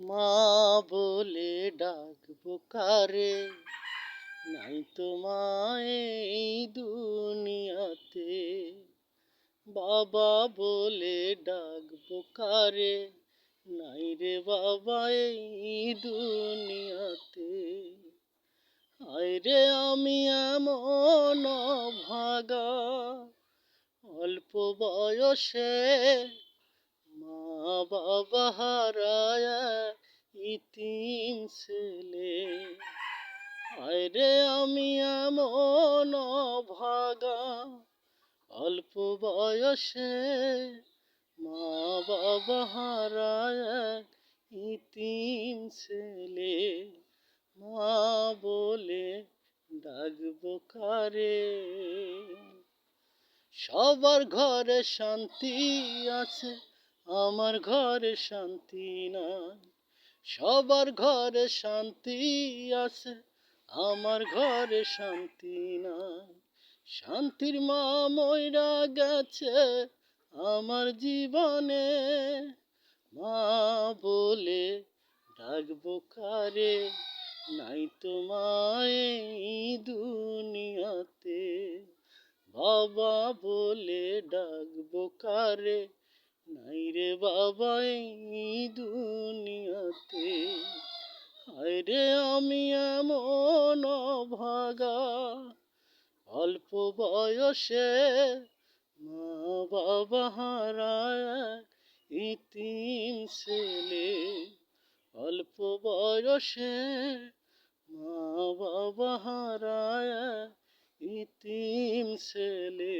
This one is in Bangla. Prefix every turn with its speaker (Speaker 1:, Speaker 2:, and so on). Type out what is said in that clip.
Speaker 1: মা বলে ডাকবো কারে? নাই তো মায় দুনিয়াতে। বাবা বলে ডাকবো কারে? নাই রে বাবা এই দুনিয়াতে। হায় রে আমি এমন ভাগা অল্প বয়সে মা বাবা হারায় ইতিম ছেলে। হায় রে আমি এমন ভাগা অল্প বয়সে মা বাবা হারায় ইতিম ছেলে। মা বলে, ডাকবো কারে? সবার ঘরে শান্তি আছে, আমার ঘরে শান্তি নাই। সবার ঘরে শান্তি আছে, আমার ঘরে শান্তি নাই। শান্তির মা ময়রা গেছে আমার জীবনে, মা বলে ডাকবো কারে? নাই তো মায় এই দুনিয়াতে, বাবা বলে ডাকবো কারে? নাই রে বাবা এই দুনিয়াতে হায় রে আমি এমন ভাগা অল্প বয়সে মা বাবা হারায় ইতিম ছেলে। অল্প বয়সে মা বাবা হারায় ইতিম ছেলে।